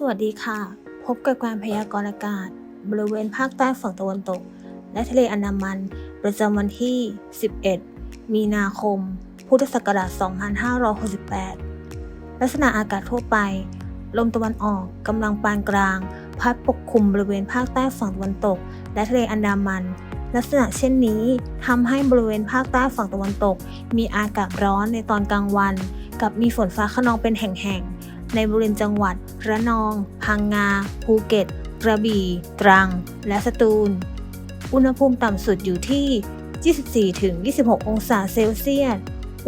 สวัสดีค่ะ พบกับการพยากรณ์อากาศ บริเวณภาคใต้ฝั่งตะวันตก และทะเลอันดามัน ประจำวันที่ 11 มีนาคม พุทธศักราช 2568 ลักษณะอากาศทั่วไป ลมตะวันออกกำลังปานกลาง พัดปกคลุมบริเวณภาคใต้ฝั่งตะวันตก และทะเลอันดามัน ลักษณะเช่นนี้ทำให้บริเวณภาคใต้ฝั่งตะวันตก มีอากาศร้อนในตอนกลางวัน กับมีฝนฟ้าขนองเป็นแห่งๆ ในบริเวณจังหวัด ระนอง พังงา ภูเก็ต กระบี่ ตรัง และสตูล อุณหภูมิต่ำสุดอยู่ที่ 24-26 องศาเซลเซียส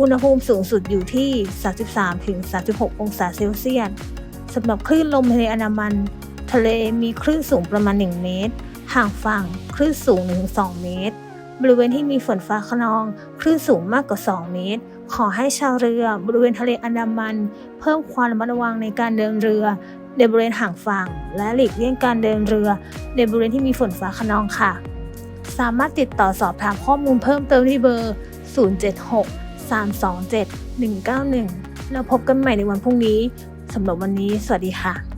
อุณหภูมิสูงสุดอยู่ที่ 33-36 องศาเซลเซียสสำหรับคลื่นลมทะเลอันดามัน ทะเลมีคลื่นสูงประมาณ 1 เมตร ห่างฝั่งคลื่นสูง 1-2 เมตร บริเวณที่มีฝนฟ้าขนอง คลื่นสูงมากกว่า 2 เมตร ขอให้ชาวเรือบริเวณทะเลอันดามัน เพิ่มความระมัดระวังในการเดินเรือในบริเวณห่างฝั่ง และหลีกเลี่ยงการเดินเรือ ในบริเวณที่มีฝนฟ้าขนองค่ะ สามารถติดต่อสอบถามข้อมูลเพิ่มเติมที่เบอร์ 076 327 191 แล้วพบกันใหม่ในวันพรุ่งนี้สำหรับวันนี้ สวัสดีค่ะ